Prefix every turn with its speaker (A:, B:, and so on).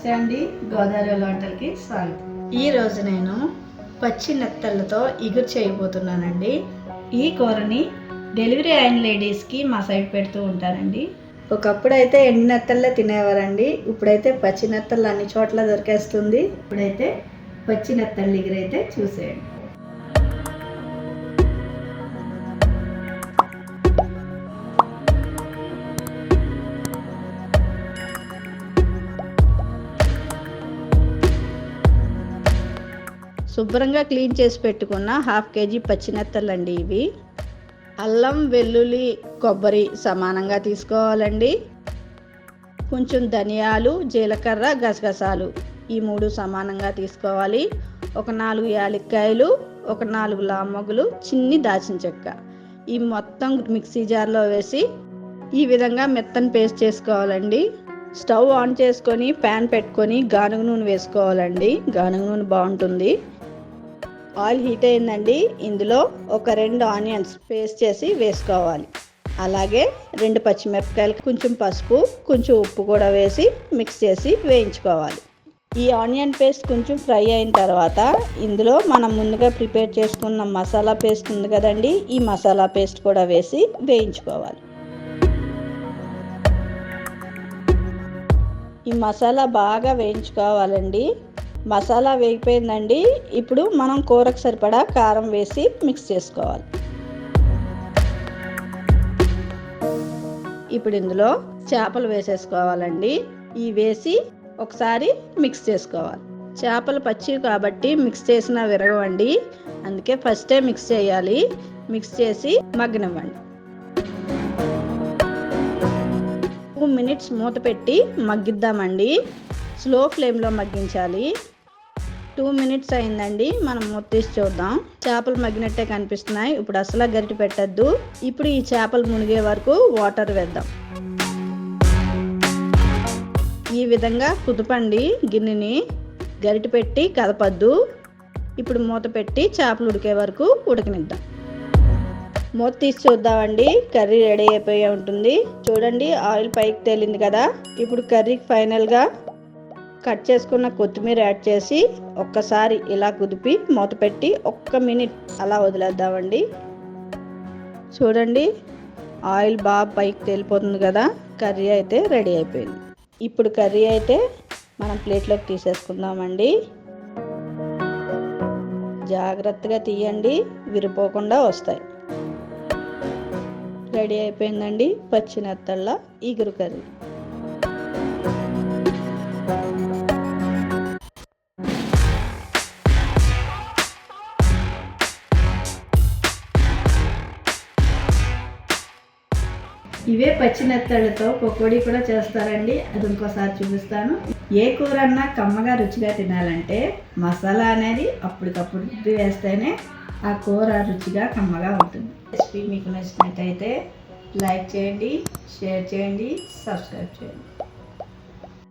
A: నమస్తే అండి. గోదావరి వంటలకి స్వాగతం. ఈ రోజు నేను పచ్చి నెత్తళ్ళతో ఇగురు చేయబోతున్నానండి. ఈ కూరని డెలివరీ అయిన లేడీస్కి మా సైడ్ పెడుతూ ఉంటానండి. ఒకప్పుడు అయితే ఎండి నెత్తళ్ళే తినేవారండి. ఇప్పుడైతే పచ్చి నెత్తళ్ళు అన్ని చోట్ల దొరికేస్తుంది. ఇప్పుడైతే పచ్చి నెత్తళ్ళు ఇగురైతే చూసేయండి. శుభ్రంగా క్లీన్ చేసి పెట్టుకున్న హాఫ్ కేజీ పచ్చినెత్తలండి ఇవి. అల్లం వెల్లుల్లి కొబ్బరి సమానంగా తీసుకోవాలండి. కొంచెం ధనియాలు జీలకర్ర గసగసాలు ఈ మూడు సమానంగా తీసుకోవాలి. ఒక నాలుగు యాలక్కాయలు ఒక నాలుగు లామ్మగులు చిన్ని దాచిన చెక్క. ఈ మొత్తం మిక్సీ జార్లో వేసి ఈ విధంగా మెత్తని పేస్ట్ చేసుకోవాలండి. స్టవ్ ఆన్ చేసుకొని ప్యాన్ పెట్టుకొని గానుగ నూనె వేసుకోవాలండి. గానుగ నూనె బాగుంటుంది. ఆయిల్ హీట్ అయిందండి. ఇందులో ఒక రెండు ఆనియన్స్ పేస్ట్ చేసి వేసుకోవాలి. అలాగే రెండు పచ్చిమిరపకాయలు కొంచెం పసుపు కొంచెం ఉప్పు కూడా వేసి మిక్స్ చేసి వేయించుకోవాలి. ఈ ఆనియన్ పేస్ట్ కొంచెం ఫ్రై అయిన తర్వాత ఇందులో మనం ముందుగా ప్రిపేర్ చేసుకున్న మసాలా పేస్ట్ ఉంది కదండి ఈ మసాలా పేస్ట్ కూడా వేసి వేయించుకోవాలి. ఈ మసాలా బాగా వేయించుకోవాలండి. మసాలా వేగిపోయిందండి. ఇప్పుడు మనం కూరకు సరిపడా కారం వేసి మిక్స్ చేసుకోవాలి. ఇప్పుడు ఇందులో చేపలు వేసేసుకోవాలండి. ఈ వేసి ఒకసారి మిక్స్ చేసుకోవాలి. చేపలు పచ్చి కాబట్టి మిక్స్ చేసిన విరగవండి. అందుకే ఫస్టే మిక్స్ చేయాలి. మిక్స్ చేసి మగ్గనివ్వండి. టూ మినిట్స్ మూత పెట్టి మగ్గిద్దామండి. స్లో ఫ్లేమ్లో మగ్గించాలి. టూ మినిట్స్ అయిందండి. మనం మూత తీసి చూద్దాం. చేపలు మగ్గినట్టే కనిపిస్తున్నాయి. ఇప్పుడు అసలు గరిటి పెట్టద్దు. ఇప్పుడు ఈ చేపలు మునిగే వరకు వాటర్ వేద్దాం. ఈ విధంగా కుదపండి గిన్నెని. గరిటి పెట్టి కదపద్దు. ఇప్పుడు మూత పెట్టి చేపలు ఉడికే వరకు ఉడకనిద్దాం. మూత తీసి చూద్దామండి. కర్రీ రెడీ అయిపోయి ఉంటుంది. చూడండి ఆయిల్ పైకి తేలింది కదా. ఇప్పుడు కర్రీకి ఫైనల్గా కట్ చేసుకున్న కొత్తిమీర యాడ్ చేసి ఒక్కసారి ఇలా కుదిపి మూత పెట్టి ఒక్క మినిట్ అలా వదిలేద్దామండి. చూడండి ఆయిల్ బాగా పైకి తేలిపోతుంది కదా కర్రీ అయితే రెడీ అయిపోయింది. ఇప్పుడు కర్రీ అయితే మనం ప్లేట్లోకి తీసేసుకుందామండి. జాగ్రత్తగా తీయండి విరిపోకుండా వస్తాయి. రెడీ అయిపోయిందండి పచ్చి నెత్తళ్ళ ఈగురు కర్రీ. ఇవే పచ్చినెత్తళ్ళతో పకోడీ కూడా చేస్తారండి. అది ఇంకోసారి చూపిస్తాను. ఏ కూర అన్నా కమ్మగా రుచిగా తినాలంటే మసాలా అనేది అప్పటికప్పుడు వేస్తేనే ఆ కూర రుచిగా కమ్మగా ఉంటుంది. రెసిపీ మీకు నచ్చినట్టయితే లైక్ చేయండి షేర్ చేయండి సబ్స్క్రైబ్ చేయండి.